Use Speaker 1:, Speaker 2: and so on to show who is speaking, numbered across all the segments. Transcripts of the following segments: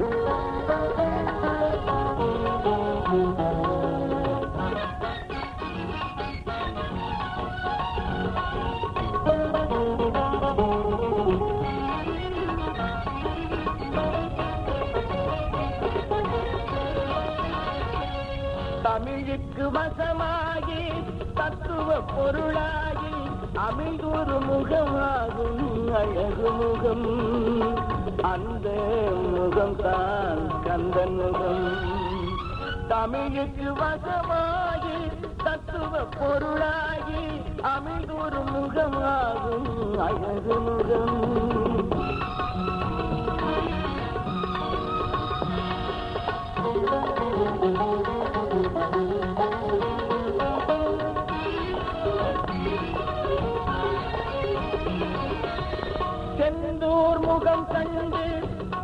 Speaker 1: தமிழுக்கு வசமாகி தத்துவ பொருளாகி அமைந்தொரு முகமாகும் அழகு முகம். அந்த முகம்தான் கந்தன் முகம். தமிழுக்கு வசமாகி தத்துவ பொருளாகி அமைந்தொரு முகமாகும் அழகு முகம். செந்தூர் முகம் கண்டு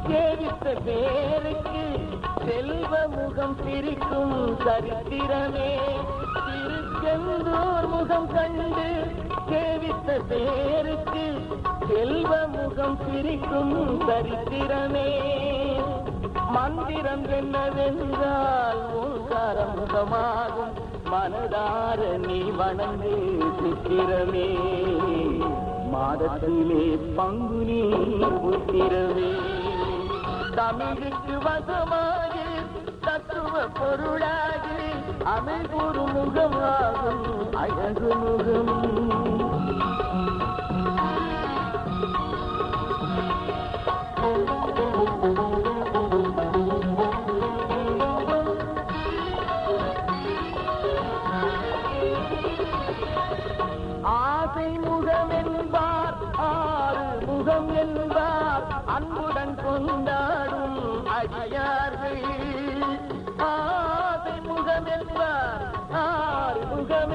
Speaker 1: சேவித்த பேருக்கு செல்வ முகம் பிரிக்கும் சரித்திரமே. திருச்செந்தூர் முகம் கண்டு சேவித்த பேருக்கு செல்வ முகம் பிரிக்கும் சரித்திரமே. மந்திரம் என்னவென்றால் ஓங்கார முகமாகும் மனதார நீ வணங்கு சித்திரமே. மாதத்திலே பங்குனி புத்திரமே. தமிழுக்கு வசமாகி தத்துவ பொருளாகி அமைபுறு முகமாகும் அழகு முகம் கொண்டாடும் அடியார்கள். ஆசை முகம் என்பார் ஆறு முகம்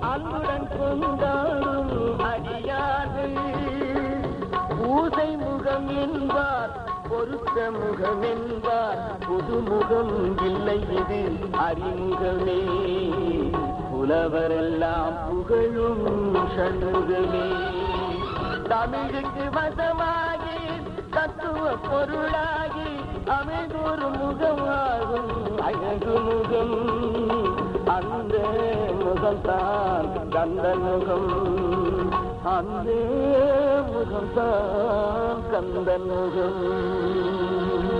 Speaker 1: அன்புடன் கொண்டாடும் அடியார்கள். பூசை முகம் என்பார் பொருத்த முகம் என்பார். புது முகம் இல்லை இது அறிமுகமே. புலவரெல்லாம் புகழும் சண்முகமே. தமிழுக்கு வசமா பொருளாகி அமைந்தொரு முகமாகும். அழகு முகம் அந்த முகம்தான் கந்த முகம் அந்த முகம்தான் கந்த முகம்